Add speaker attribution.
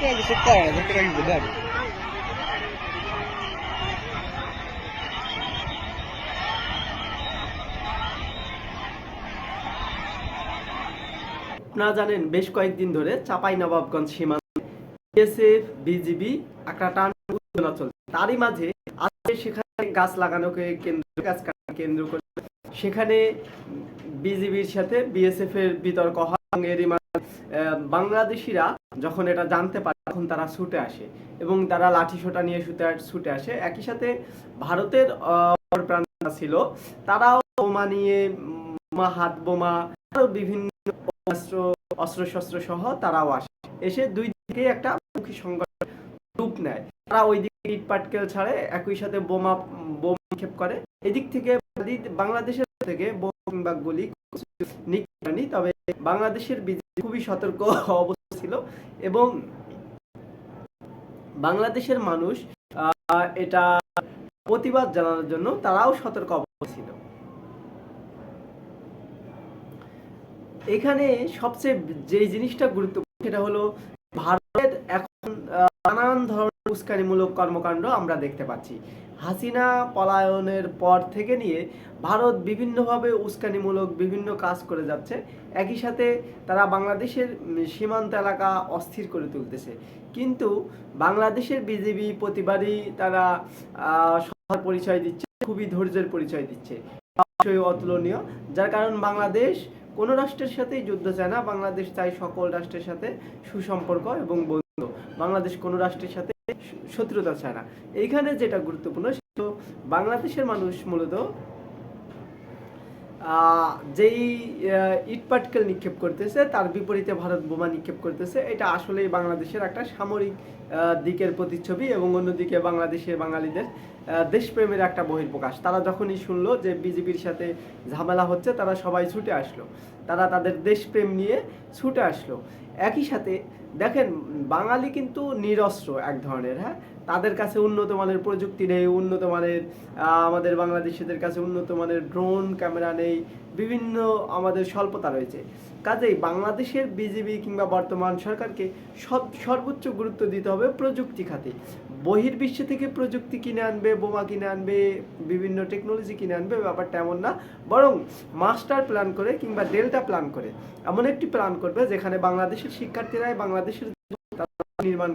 Speaker 1: Kaya gusto tayo, nakirang yung dami.
Speaker 2: আপনারা জানেন বেশ কয়েকদিন ধরে চাপাই নবাবগঞ্জ বিজিবি চলছে তারই মাঝে আজকে সেখানে গাছ লাগানোকে কেন্দ্র গাছ কেন্দ্র করে সেখানে বিজিবির সাথে বিএসএফ এর বিতর্ক হয় এরই বাংলাদেশিরা যখন এটা জানতে পারে তখন তারা ছুটে আসে এবং তারা লাঠি সোটা নিয়ে ছুটে ছুটে আসে। একই সাথে ভারতের আহ, প্রাণীরা ছিল তারাও বোমা নিয়ে বোমা হাত বোমা আরও বিভিন্ন অস্ত্র অস্ত্র শস্ত্র সহ তারাও আসে। এসে দুই দিকে একটা মুখী সংঘর্ষ রূপ নেয়। তারা ওই দিকে ইট পাটকেল ছাড়ে, একই সাথে বোমা বোমা নিক্ষেপ করে। এদিক থেকে বাংলাদেশের থেকে বোমা কিংবা গুলি নিক্ষেপ তবে বাংলাদেশের খুবই সতর্ক অবস্থা ছিল এবং বাংলাদেশের মানুষ এটা প্রতিবাদ জানানোর জন্য তারাও সতর্ক অবস্থা ছিল এখানে সবচেয়ে যে জিনিসটা গুরুত্বপূর্ণ সেটা হলো ভারতের এখন নানান ধরনের উস্কানিমূলক কর্মকাণ্ড আমরা দেখতে পাচ্ছি। হাসিনা পলায়নের পর থেকে নিয়ে ভারত বিভিন্নভাবে উস্কানিমূলক বিভিন্ন কাজ করে যাচ্ছে। একই সাথে তারা বাংলাদেশের সীমান্ত এলাকা অস্থির করে তুলতেছে। কিন্তু বাংলাদেশের বিজেপি প্রতিবারই তারা সবার পরিচয় দিচ্ছে, খুবই ধৈর্যের পরিচয় দিচ্ছে। অতুলনীয়। যার কারণ বাংলাদেশ কোনো রাষ্ট্রের সাথেই যুদ্ধ চায় না বাংলাদেশ চায় সকল রাষ্ট্রের সাথে সুসম্পর্ক এবং বন্ধু। বাংলাদেশ কোনো রাষ্ট্রের সাথে শত্রুতা চায় না। এইখানে যেটা গুরুত্বপূর্ণ সেটা বাংলাদেশের মানুষ মূলত যেই আহ, ইট পাটকেল নিক্ষেপ করতেছে তার বিপরীতে ভারত বোমা নিক্ষেপ করতেছে এটা আসলেই বাংলাদেশের একটা সামরিক দিকের প্রতিচ্ছবি এবং অন্যদিকে বাংলাদেশের বাঙালিদের দেশপ্রেমের একটা বহির্প্রকাশ। তারা যখনই শুনলো যে বিজেপির সাথে ঝামেলা হচ্ছে, তারা সবাই ছুটে আসলো। তারা তাদের দেশপ্রেম নিয়ে ছুটে আসলো। একই সাথে দেখেন, বাঙালি কিন্তু নিরস্ত্র এক ধরনের হ্যাঁ? তাদের কাছে উন্নত মানের প্রযুক্তি নেই, উন্নত মানের আমাদের বাংলাদেশিদের কাছে উন্নত মানের ড্রোন ক্যামেরা নেই, বিভিন্ন আমাদের স্বল্পতা রয়েছে। কাজেই বাংলাদেশের বিজেপি কিংবা বর্তমান সরকারকে সব, সর্বোচ্চ গুরুত্ব দিতে হবে প্রযুক্তি খাতে। বহির্বিশ্ব থেকে প্রযুক্তি কিনে আনবে, বোমা কিনে আনবে, বিভিন্ন টেকনোলজি কিনে আনবে ব্যাপারটা এমন না। বরং মাস্টার প্ল্যান করে কিংবা ডেল্টা প্ল্যান করে, এমন একটি প্ল্যান করবে যেখানে বাংলাদেশের শিক্ষার্থীরাই বাংলাদেশের নির্মাণ